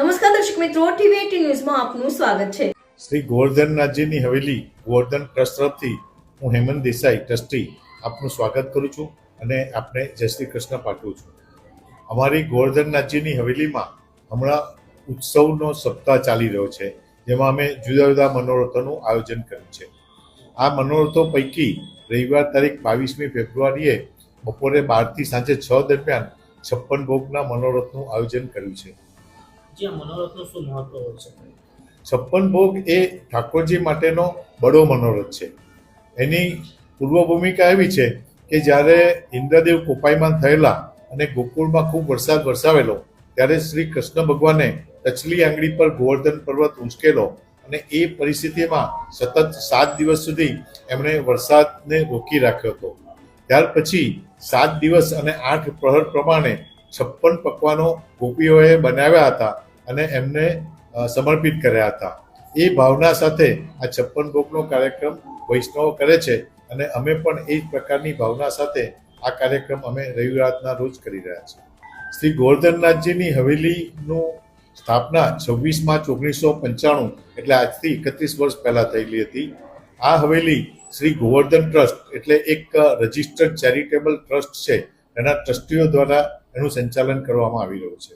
નમસ્કાર દર્શક મિત્રો, ટીવી ન્યૂઝમાં આપનું સ્વાગત છે. શ્રી ગોવર્ધનનાથજીની હવેલી ગોવર્ધન ટ્રસ્ટ તરફથી હું હેમંત દેસાઈ, ટ્રસ્ટી, આપનું સ્વાગત કરું છું અને આપને જય શ્રી કૃષ્ણ પાઠવું છું. અમારી ગોવર્ધનનાથજીની હવેલીમાં હમણાં ઉત્સવનો સપ્તાહ ચાલી રહ્યો છે, જેમાં અમે જુદા જુદા મનોરથોનું આયોજન કર્યું છે. આ મનોરથો પૈકી રવિવાર તારીખ બાવીસમી ફેબ્રુઆરીએ બપોરે બારથી સાંજે છ દરમિયાન છપ્પન ભોગના મનોરથનું આયોજન કર્યું છે. જ્યાં મનોરથનું શું મહત્વ હોય છે? છપ્પન ભોગ એ ઠાકોરજી માટેનો બડો મનોરથ છે. એની પૂર્વ ભૂમિકા એવી છે કે જ્યારે ઇન્દ્રદેવ કોપાયમાન થયેલા અને ગોકુળમાં ખૂબ વરસાદ વરસાવેલો, ત્યારે શ્રી કૃષ્ણ ભગવાને ટચલી આંગળી પર ગોવર્ધન પર્વત ઉંચકેલો અને એ પરિસ્થિતિમાં સતત સાત દિવસ સુધી એમણે વરસાદને રોકી રાખ્યો હતો. ત્યાર પછી સાત દિવસ અને આઠ પ્રહર પ્રમાણે છપ્પન પકવાનો ગોપીઓએ બનાવ્યા હતા અને એમને સમર્પિત કર્યા હતા. એ ભાવના સાથે આ છપ્પન ભોગનો કાર્યક્રમ વૈષ્ણવો કરે છે અને અમે પણ એ જ પ્રકારની ભાવના સાથે આ કાર્યક્રમ અમે રવિવારના રોજ કરી રહ્યા છીએ. શ્રી ગોવર્ધનનાથજીની હવેલીનું સ્થાપના છવ્વીસ માર્ચ ઓગણીસો પંચાણું, એટલે આજથી એકત્રીસ વર્ષ પહેલાં થયેલી હતી. આ હવેલી શ્રી ગોવર્ધન ટ્રસ્ટ, એટલે એક રજિસ્ટર્ડ ચેરિટેબલ ટ્રસ્ટ છે. એના ટ્રસ્ટીઓ દ્વારા એનું સંચાલન કરવામાં આવી રહ્યું છે.